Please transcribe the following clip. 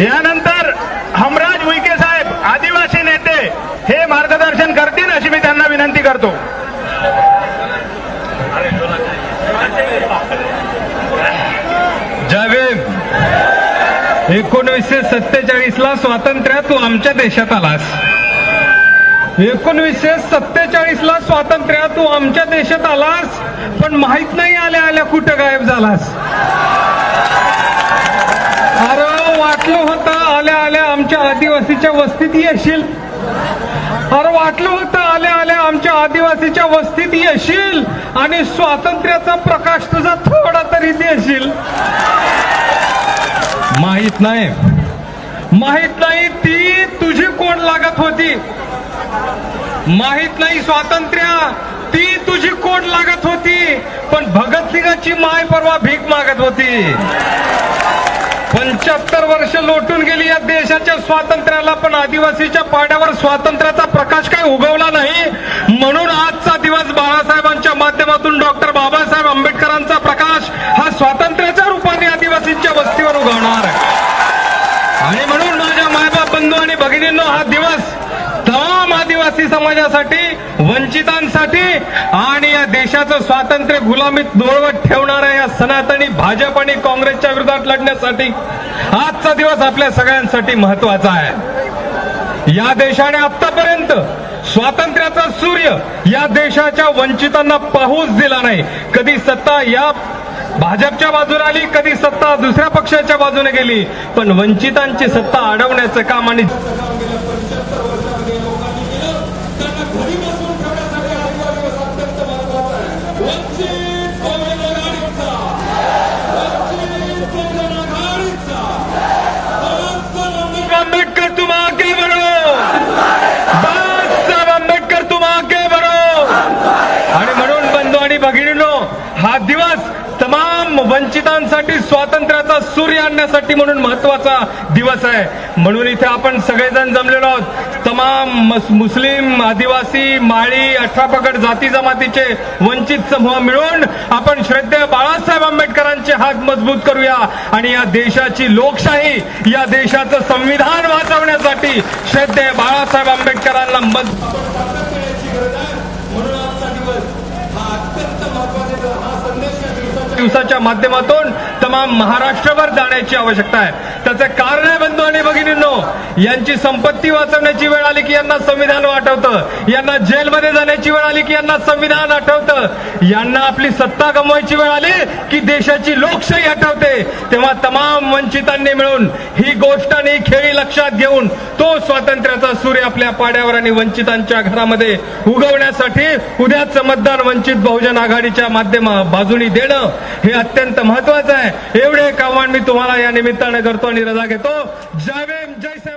यानंतर हमराज उईके साहेब आदिवासी नेते हे मार्गदर्शन करतील अशी मी त्यांना विनंती करतो. जावेद एकोणीसशे सत्तेचाळीस ला स्वातंत्र्य तू आमच्या देशात आलास. एकोणीसशे सत्तेचाळीस ला स्वातंत्र्य तू आमच्या देशात आलास पण माहीत नाही आल्या आल्या कुठं गायब झालास. वाटलं होतं आल्या आल्या आमच्या आदिवासीच्या वस्तीत येशील. अरे वाटलं होतं आल्या आल्या आमच्या आदिवासीच्या वस्तीत येशील आणि स्वातंत्र्याचा प्रकाश तुझा थोडा तरी देशील. माहीत नाही. माहीत नाही ती तुझी कोण लागत होती. माहीत नाही स्वातंत्र्य. ती तुझी कोण लागत होती. पण भगतसिंगाची माय परवा भीक मागत होती. पंच्याहत्तर वर्ष लोटून गेली या देशाच्या स्वातंत्र्याला पण आदिवासीच्या पाड्यावर स्वातंत्र्याचा प्रकाश काही उगवला नाही? म्हणून आजचा दिवस बाळासाहेबांच्या माध्यमातून डॉक्टर बाबासाहेब आंबेडकरांचा प्रकाश हा स्वातंत्र्याच्या रूपाने आदिवासींच्या वस्तीवर उगवणार आहे. आणि म्हणून माझ्या मायबाप बंधू आणि भगिनींनो हा आदिवासी समाजासाठी वंचितांसाठी आणि या देशाचं स्वातंत्र्य गुलामीत दोळवत ठेवणाऱ्या या सनातनी भाजप आणि काँग्रेसच्या विरोधात लढण्यासाठी आजचा दिवस आपल्या सगळ्यांसाठी महत्त्वाचा आहे. या देशाने आतापर्यंत स्वातंत्र्याचा सूर्य या देशाच्या वंचितांना पाहूच दिला नाही. कधी सत्ता या भाजपच्या बाजूने आली कधी सत्ता दुसऱ्या पक्षाच्या बाजूने गेली पण वंचितांची सत्ता अडवण्याचं काम आणि हा दिवस तमाम वंचितांसाठी स्वातंत्र्याचा सूर्य आणण्यासाठी म्हणून महत्त्वाचा दिवस आहे. म्हणून इथे आपण सगळेजण जमलेलो आहोत. तमाम मुस्लिम आदिवासी माळी अठरापगड जाती जमातीचे वंचित समूह मिळून आपण श्रद्धेय बाळासाहेब आंबेडकरांचे हात मजबूत करूया आणि या देशाची लोकशाही या देशाचं संविधान वाचवण्यासाठी श्रद्धेय बाळासाहेब आंबेडकरांना मजबूत दिवसाच्या माध्यमातून तमाम महाराष्ट्रभर जाण्याची आवश्यकता आहे. त्याचे कारण आहे बंधू आणि भगिनींनो यांची संपत्ती वाचवण्याची वेळ आली की यांना संविधान आठवतं यांना जेलमध्ये जाण्याची वेळ आली की यांना संविधान आठवतं. यांना आपली सत्ता गमवायची वेळ आली की देशाची लोकशाही आठवते. तेव्हा तमाम वंचितांनी मिळून ही गोष्ट आणि खेळी लक्षात घेऊन तो स्वातंत्र्याचा सूर्य आपल्या पाड्यावर आणि वंचितांच्या घरामध्ये उगवण्यासाठी उद्या मतदान वंचित बहुजन आघाडीच्या माध्यमा बाजूनी देणं हे अत्यंत महत्वाचं आहे. एवढे एक मी तुम्हाला या निमित्ताने करतो आणि रजा घेतो. जय भीम जय श्री